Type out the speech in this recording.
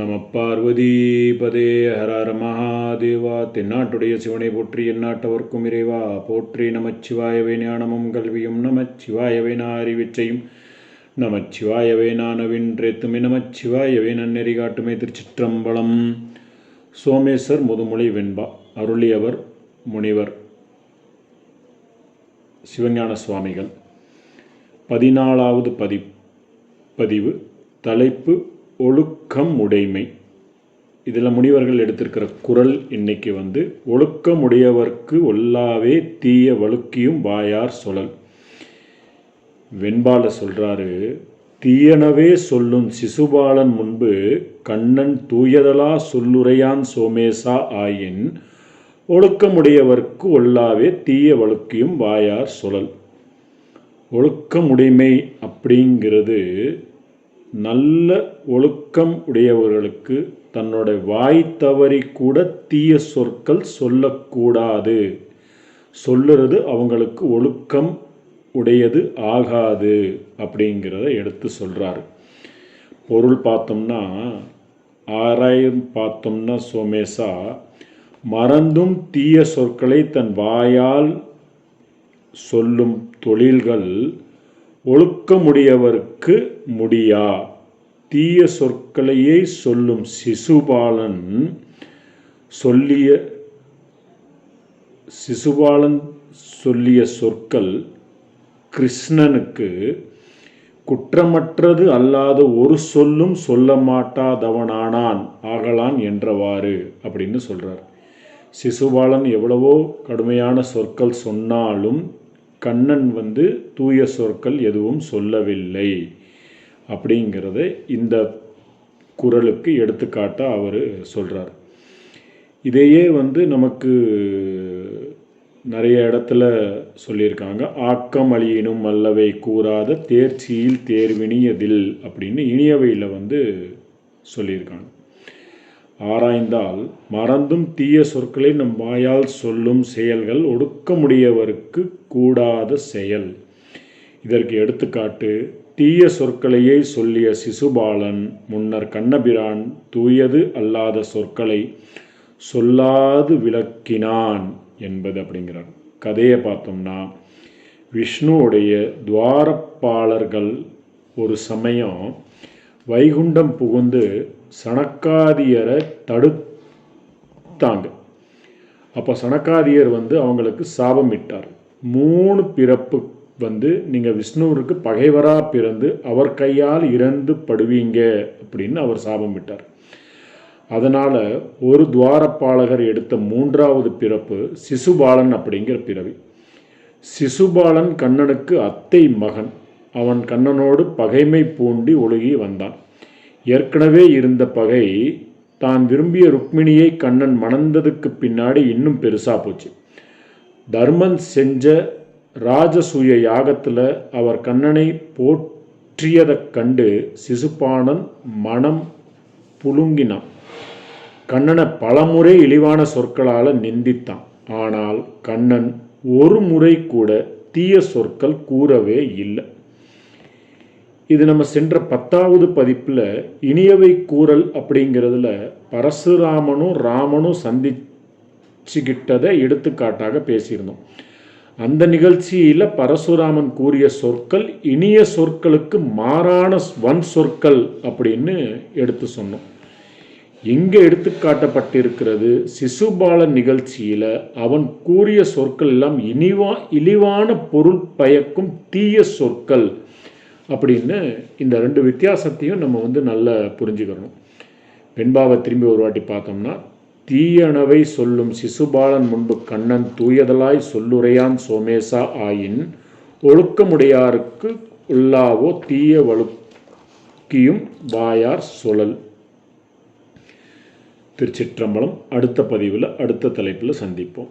நம பார்வதி பதே ஹரஹர மகாதேவா. தென்னாட்டுடைய சிவனை போற்றி எந்நாட்டவர்க்கும் இறைவா. போற்றி நமச்சிவாயவே ஞானமும் கல்வியும். நமச்சிவாயவே நான் அறிவிச்சையும் நமச்சிவாயவே நான் நமச்சிவாயவே நன்னெறி காட்டுமே திருச்சிற்றம்பலம். சோமேஸ்வர் முதுமொழி வெண்பா. அருளியவர் முனிவர். சிவஞான சுவாமிகள். பதினாலாவது பதி பதிவு. தலைப்பு ஒழுக்கம் உடைமை. இதில் முனிவர்கள் எடுத்திருக்கிற குரல் இன்னைக்கு வந்து ஒழுக்கம் உடையவர்க்கு ஒல்லாவே தீய வழுக்கியும் வாயார் சொல்லல் வெண்பால சொல்கிறாரு தீயனவே சொல்லும் சிசுபாலன் முன்பு கண்ணன் தூயதலா சொல்லுரையான் சோமேசா ஆயின் ஒழுக்கமுடையவர்க்கு ஒல்லாவே தீய வழுக்கியும் வாயார் சொல்லல் ஒழுக்கமுடைமை அப்படிங்கிறது நல்ல ஒழுக்கம் உடையவர்களுக்கு தன்னோட வாய் தவறி கூட தீய சொற்கள் சொல்லக்கூடாது. சொல்லுறது அவங்களுக்கு ஒழுக்கம் உடையது ஆகாது அப்படிங்கிறத எடுத்து சொல்கிறாரு பொருள் பார்த்தோம்னா ஆராயம் பார்த்தோம்னா சோமேசா மறந்தும் தீய சொற்களை தன் வாயால் சொல்லும் தொழில்கள் ஒழுக்கமுடையவர்க்கு முடியா? தீய சொற்களையே சொல்லும் சிசுபாலன் சொல்லிய சிசுபாலன் சொல்லிய சொற்கள் கிருஷ்ணனுக்கு குற்றமற்றது அல்லாத ஒரு சொல்லும் சொல்ல மாட்டாதவனானான் ஆகலான் என்றவாறு அப்படின்னு சொல்கிறார் சிசுபாலன் எவ்வளவோ கடுமையான சொற்கள் சொன்னாலும் கண்ணன் வந்து தூய சொற்கள் எதுவும் சொல்லவில்லை அப்படிங்கிறத இந்த குரலுக்கு எடுத்துக்காட்டாக அவர் சொல்கிறார் இதையே வந்து நமக்கு நிறைய இடத்துல சொல்லியிருக்காங்க. ஆக்கம் அழியினும் அல்லவை கூறாத தேர்ச்சியில் தேர்வினியதில் அப்படின்னு இனியவையில் வந்து சொல்லியிருக்காங்க. ஆராய்ந்தால் மறந்தும் தீய சொற்களை நம் வாயால் சொல்லும் செயல்கள் ஒடுக்கமுடையவருக்கு கூடாத செயல். இதற்கு எடுத்துக்காட்டு தீய சொற்களையே சொல்லிய சிசுபாலன் முன்னர் கண்ணபிரான் தூயது அல்லாத சொற்களை சொல்லாது விளக்கினான் என்பது அப்படிங்கிறார். கதையை பார்த்தோம்னா விஷ்ணுவுடைய துவாரப்பாளர்கள் ஒரு சமயம் வைகுண்டம் புகுந்து சனக்காதியரை தடுத்தாங்க. அப்போ சனக்காதியர் வந்து அவங்களுக்கு சாபம் இட்டார். மூணு பிறப்பு வந்து நீங்கள் விஷ்ணுவிற்கு பகைவராக பிறந்து அவர் கையால் இறந்து படுவீங்க அப்படின்னு அவர் சாபம் விட்டார் அதனால் ஒரு துவாரப்பாளகர் எடுத்த மூன்றாவது பிறப்பு சிசுபாலன் அப்படிங்கிற பிறவி. சிசுபாலன் கண்ணனுக்கு அத்தை மகன். அவன் கண்ணனோடு பகைமை பூண்டி ஒழுகி வந்தான். ஏற்கனவே இருந்த பகை தான் விரும்பிய ருக்மிணியை கண்ணன் மணந்ததுக்கு பின்னாடி இன்னும் பெருசாக போச்சு. தர்மன் செஞ்ச ராஜசூய யாகத்தில் அவர் கண்ணனை போற்றியதைக் கண்டு சிசுபானன் மனம் புழுங்கினான். கண்ணனை பலமுறை இழிவான சொற்களால் நிந்தித்தான். ஆனால் கண்ணன் ஒரு முறை கூட தீய சொற்கள் கூறவே இல்லை. இது நம்ம சென்ற பத்தாவது பதிப்பில் இனியவை கூறல் அப்படிங்கிறதுல பரசுராமனும் ராமனும் சந்திச்சுக்கிட்டதை எடுத்துக்காட்டாக பேசியிருந்தோம். அந்த நிகழ்ச்சியில் பரசுராமன் கூறிய சொற்கள் இனிய சொற்களுக்கு மாறான வன் சொற்கள் அப்படின்னு எடுத்து சொன்னோம். எங்கே எடுத்துக்காட்டப்பட்டிருக்கிறது சிசுபாலன் நிகழ்ச்சியில் அவன் கூறிய சொற்கள் எல்லாம் இனிவா இழிவான பொருள் பயக்கும் தீய சொற்கள். அப்படின்னு இந்த ரெண்டு வித்தியாசத்தையும் நம்ம வந்து நல்லா புரிஞ்சுக்கிறணும். வெண்பாவை திரும்பி ஒரு வாட்டி பார்த்தோம்னா தீயனவை சொல்லும் சிசுபாலன் முன்பு கண்ணன் தூயதலாய் சொல்லுரையான் சோமேசா ஆயின் ஒழுக்கமுடையாருக்கு உள்ளாவோ தீய வழுக்கியும் வாயார் சுழல். திருச்சிற்றம்பலம் அடுத்த பதிவில் அடுத்த தலைப்பில் சந்திப்போம்.